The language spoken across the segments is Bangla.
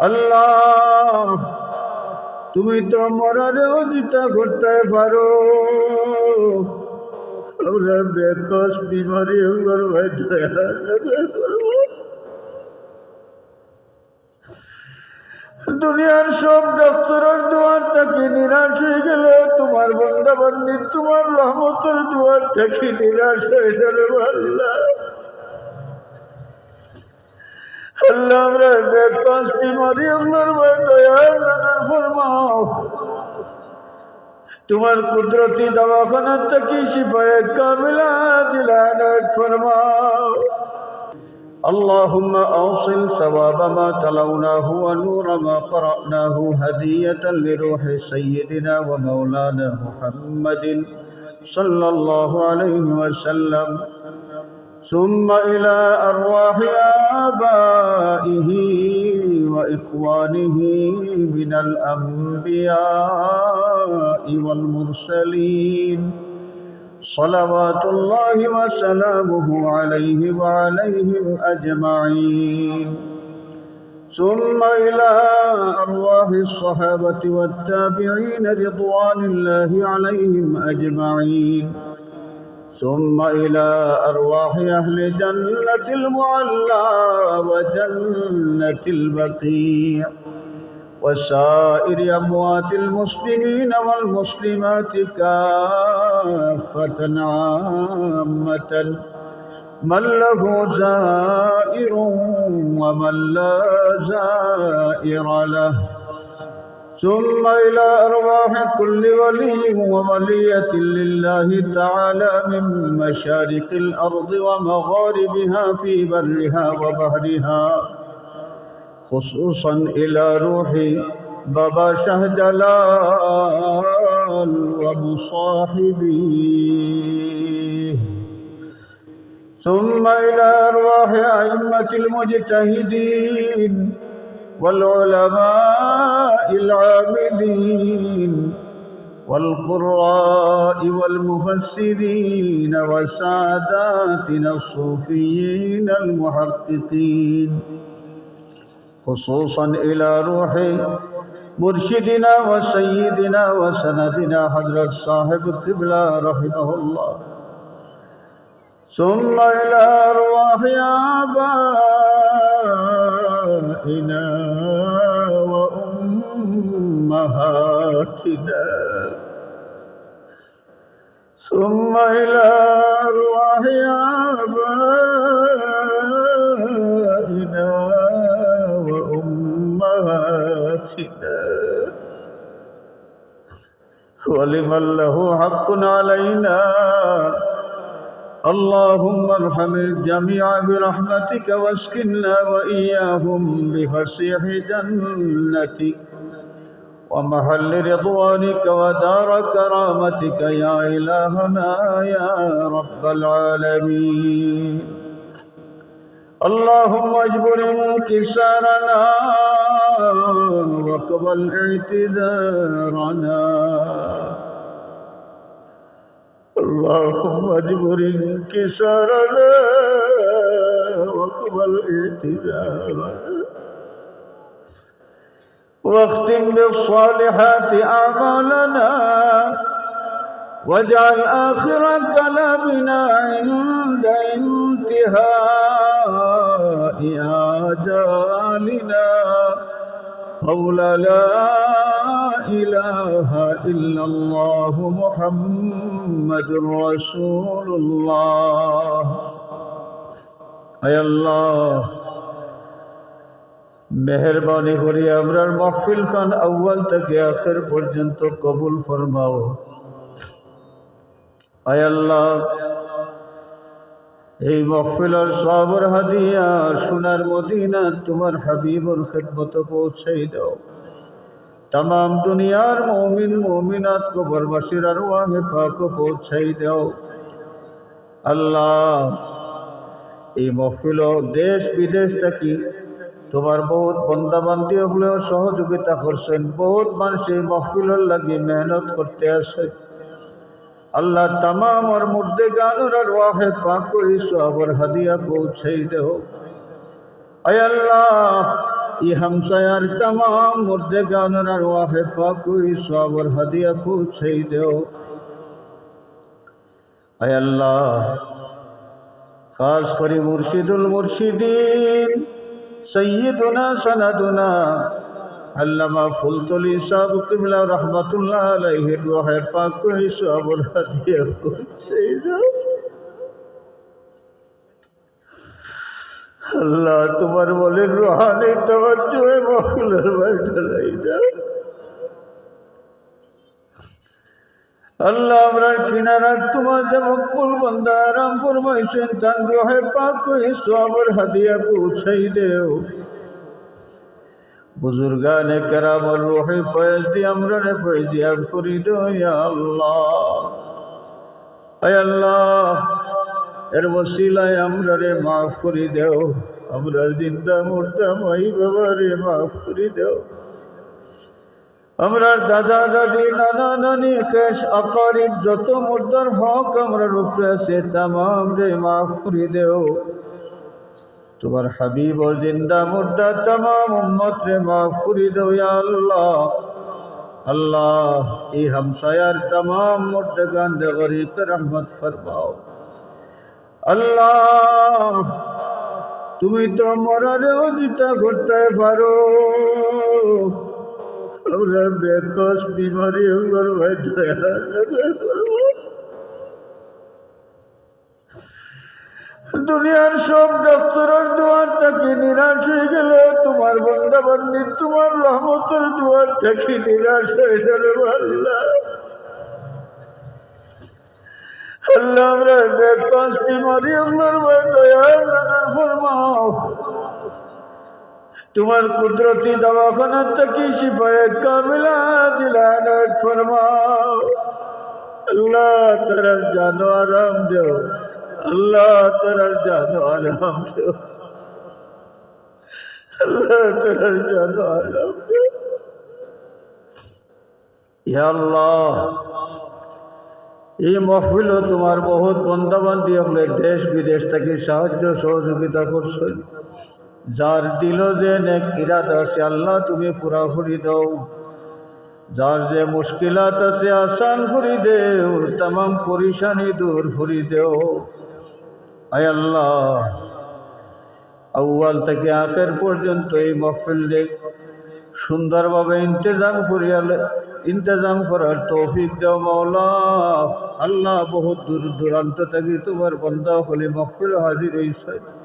আল্লাহ, তুমি তো মরারেও দিতা করতে পারো। আমরা বেকস বিমারি হবার দুনিয়ার সব ডক্টরের দুয়ার থেকে নিরাশ হয়ে গেলে তোমার বন্দাবন্দি তোমার রহমতের দুয়ার থেকে নিরাশ হয়ে গেলে আল্লাহ। আল্লাহ আমরা বেকস বিমারি হবার ভাই দয়া নজর ফরমাও তোমার কুদরতি দওয়াখানার থেকে শিফায়ে কামিলা দিলানাত ফরমাও اللهم أوصل ثواب ما تلوناه ونور ما قرأناه هدية لروح سيدنا ومولانا محمد صلى الله عليه وسلم ثم إلى أرواح آبائه وإخوانه من الأنبياء والمرسلين. صلوات الله وسلامه عليه وعليهم أجمعين. ثم إلى أرواح الصحابة والتابعين رضوان الله عليهم أجمعين. ثم إلى أرواح أهل جنة المعلى وجنة البقيع وسائر أموات المسلمين والمسلمات كافة عامة. من له زائر ومن لا زائر له. ثم إلى أرواح كل ولي وولية لله تعالى من مشارق الأرض ومغاربها في برها وبحرها. خصوصا إلى روح بابا شهجلال ومصاحبيه. ثم إلى أرواح أئمة المجتهدين. والعلماء العاملين والقراء والمفسرين وساداتنا الصوفيين المحققين خصوصا إلى روح مرشدنا وسيدنا وسندنا حضرة صاحب القبلة رحمه الله. ثم إلى أرواح آبائنا وأمهاتنا ثم إلى أرواح آبائنا وأمهاتنا. ولمن له حق علينا. اللهم ارحم الجميع برحمتك واسكننا وإياهم بفسيح جنتك. ومحل رضوانك ودار كرامتك يا إلهنا يا رب العالمين. اللهم اجبر انكسارنا واقبل اعتذارنا اللهم اجبر انكسارنا واقبل اعتذارنا واختم بالصالحات أعمالنا واجعل آخر كلامنا عند انتهاء آجالنا. قول لا إله إلا الله محمد رسول الله. أي الله. মেহরবানি করি আমরার মহফিল খান আউ্বাল থেকে আখের পর্যন্ত কবুল ফরমাও। আয় আল্লাহ, এই মহফিলার সবর হাদিয়া সোনার মদিনা তোমার হাবিবর খেদমত পৌঁছাই দাও। তাম দুনিয়ার মমিন, মমিনাত কবরবাসীর আর ওয়াহে পাক পৌঁছাই দাও। আল্লাহ, এই মহফিল দেশ বিদেশ থাকি তোমার বহুত বন্দাবান্দি হলেও সহযোগিতা করছেন, বহুত মানুষ এই মহফিলর লাগে মেহনত করতে আসে আল্লাহ তামাম আর মুর্দে গানুর আর ওয়াহে পাক করি হাদিয়া পৌঁছেই দেহ আয় আল্লাহ, ই হামসায়ার তামাম মুর্দে গানুর আর ওয়াহে পাক করি হাদিয়া পৌঁছেই দেহ আয় আল্লাহ, খাস করে মুর্শিদুল মুর্শিদিন। সৈয়দুনা সনাদুনা। আল্লামা ফুলতলি সাহেব কিবলা রহমতুল্লাহ আলাইহির রহে পাক করে সবর হাদিয়া করছে। আল্লাহ তোমার বলে রোহানি মহলের মহফিলের বাইটালাই দাও। আল্লাহ, আমরা কিনারা তোমার মকবুল বন্দা আরাম ফরমাইছেন তান রহে পাক সবর হাদিয়া পৌঁছাই দেও। বুজুর্গানে কেরামর রোহে ফয়েজ দি আমরা রে ফয়েজিয়া করি দো ইয়া আল্লাহ। আয় আল্লাহ, এর বসিলায় আমরা রে মাফ করি দেও। আমরা জিন্দা মুর্দা, মাই বাবা রে মাফ করি দেও। আমরা দাদা দাদি নানা নানি শেষ আকারিব যত মুর্দার হক আমরা রূপে আছে তামাম রে মাফ করি দেও। তোমার হাবিব ও জিন্দা মুর্দা তামাম উম্মত রে মাফ করি দেও আল্লাহ। আল্লাহ, এই হামসায়ার তামাম মুর্দাগান দে গরিব রহমত ফরমাও। আল্লাহ, তুমি তো মরারেও দিতা করতে পারো। আমরা বেকস বিমারি ভাই দুনিয়ার সব ডক্টরের দুয়ার থেকে নিরাশ হয়ে গেলে? তোমার বন্দাবন্দির তোমার রহমতের দুয়ার থেকে নিরাশ হয়ে গেলে আল্লাহ আমরা বেকস বিমারি আমার ভাই দয়া ফরমাও তোমার কুদরতি দওয়াখানা থেকে শিফায়ে কামিলা দিলানত ফরমাও। আল্লাহ তারা জানো আরাম দেও। আল্লাহ তারা জানো আরাম দেও। আল্লাহ তারা জানো আরাম দেও। আল্লাহ, এই মহফিলও তোমার বহুত বন্দাবান্দি হলে দেশ বিদেশ থেকে সাহায্য সহযোগিতা করছ। যার দিল যে নেক ইরাদ আছে, আল্লাহ তুমি পুরা করি দাও। যার যে মুশকিলাত আছে, আসান করি দেও, তামাম পরিশানি দূর করি দেও। আয় আল্লাহ, আউয়াল থেকে আখের পর্যন্ত এই মহফিল দেখ। সুন্দরভাবে ইন্তজাম করিয়ালে ইন্তজাম করার তৌফিক দেও মাওলা। আল্লাহ বহুত দূর দূরান্ত থেকে তোমার বন্ধা হলে মহফিল হাজির হয়েছে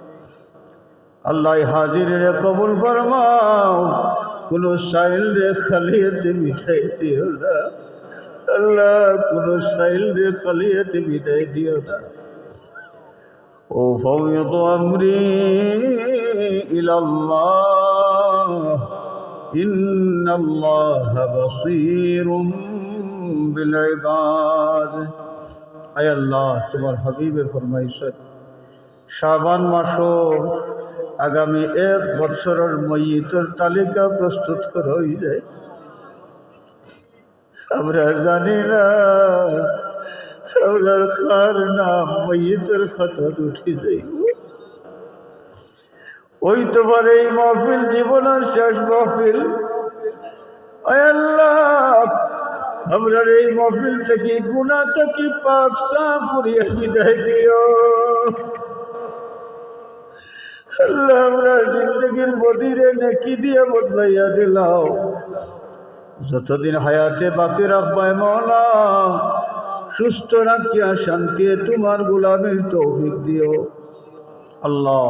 আল্লাহ হাজির রে কবুল ফরমাও। কোন সাইল রে খালিয়াতে মিঠাই দিও না। আল্লাহ, কোন সাইল রে খালিয়াতে মিঠাই দিও না। ও ফৌয়ত আমরি ইলাল্লাহ। ইন্নাল্লাহ বাসীরুম বিল ইবাদ আয় আল্লাহ, তোমার হাবিবে ফরমাইছে শাবান মাসও আগামী এক বছরের ময়িতর তালিকা প্রস্তুত করা হয়ে যায় আমরা জানি না আমরা কার নাম ময়িতর খাতাত উঠে যাইব। ওই তোমার এই মহফিল জীবনের শেষ মহফিল। আমরা এই মহফিল থেকে গুণা থেকে পাক সাফ করিয়া বিদায় দিও। আমরা জিন্দগির বদিরে নেকি দিয়ে বদলাইয়া দিলাও যতদিন হায়াতে বাকি রাখবায় মৌলা সুস্থ রাখিয়া শান্তি তোমার গোলামের তৌফিক দিও। আল্লাহ,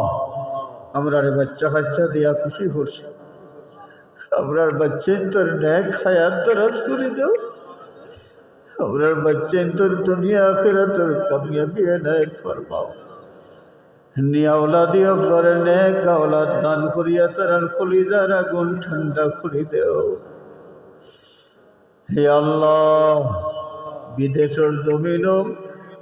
আমরা রে বাচ্চা কাচ্চা দিয়া খুশি করছি। আমরার বাচ্চেন তোর ন্যাক হায়াত দরাজ করে দাও। আমরার বাচ্চেন তোর দুনিয়া আখেরা তোর কামিয়াবি এনায়ত ফরমাও। নিয়া ওলাদি অফলরে নেক ওলাদ দান করিয়া তারার কলিজার আগুন ঠান্ডা করে দেও। হে আল্লাহ, বিদেশের জমিনও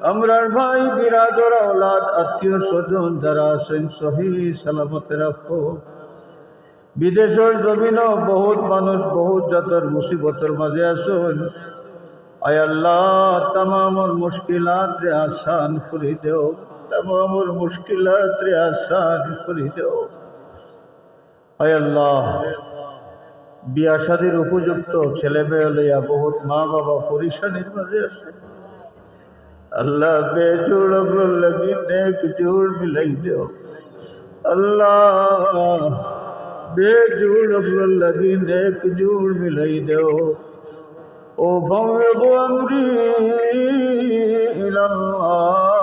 আমরার ভাই বিরাদর ওলাদ আত্মীয় স্বজন যারা আছেন সহি সালামতে রাখো। বিদেশের জমিনও বহুত মানুষ বহুত জাতর মুসিবতের মাঝে আসুন আয় আল্লাহ তামামর মুশকিলাত আসান করে দেও। আমার মুশকিলাত রে আসান করে দাও হয় আল্লাহ, বিয়া শাদীর উপযুক্ত ছেলে মেয়ে লইয়া বহুত মা বাবা পরিশানির মাঝে আসে আল্লাহ বেজোড় লাগি নেক জুড় মিলাই দেও আল্লাহ বেজোড় লাগি নেক জুড় মিলাই দেও ও ভঙ্গ আমরি ইলাল্লাহ।